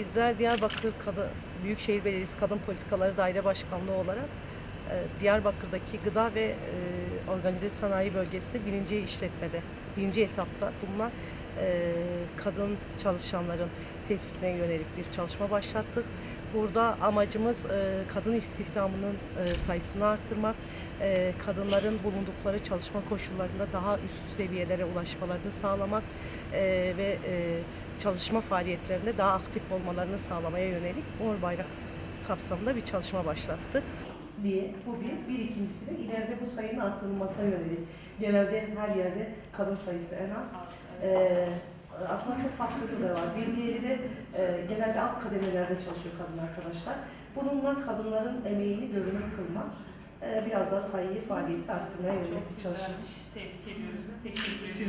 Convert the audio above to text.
Bizler Diyarbakır Kadın, Büyükşehir Belediyesi Kadın Politikaları Daire Başkanlığı olarak e, Diyarbakır'daki gıda ve e, organize sanayi bölgesinde birinci işletmede, birinci etapta bulunan e, kadın çalışanların tespitine yönelik bir çalışma başlattık. Burada amacımız e, kadın istihdamının e, sayısını artırmak, e, kadınların bulundukları çalışma koşullarında daha üst seviyelere ulaşmalarını sağlamak e, ve e, çalışma faaliyetlerinde daha aktif olmalarını sağlamaya yönelik Mor Bayrak kapsamında bir çalışma başlattık. Diye bu bir. Bir ikincisi de ileride bu sayının artırılmasına yönelik. Genelde her yerde kadın sayısı en az. Ee, aslında çok farklı da var. Bir diğeri de e, genelde alt kademelerde çalışıyor kadın arkadaşlar. Bununla kadınların emeğini görünür kılmak, e, biraz daha sayıyı, faaliyeti arttırmaya yönelik bir çalışma. Tebrik ediyoruz. Teşekkür. Size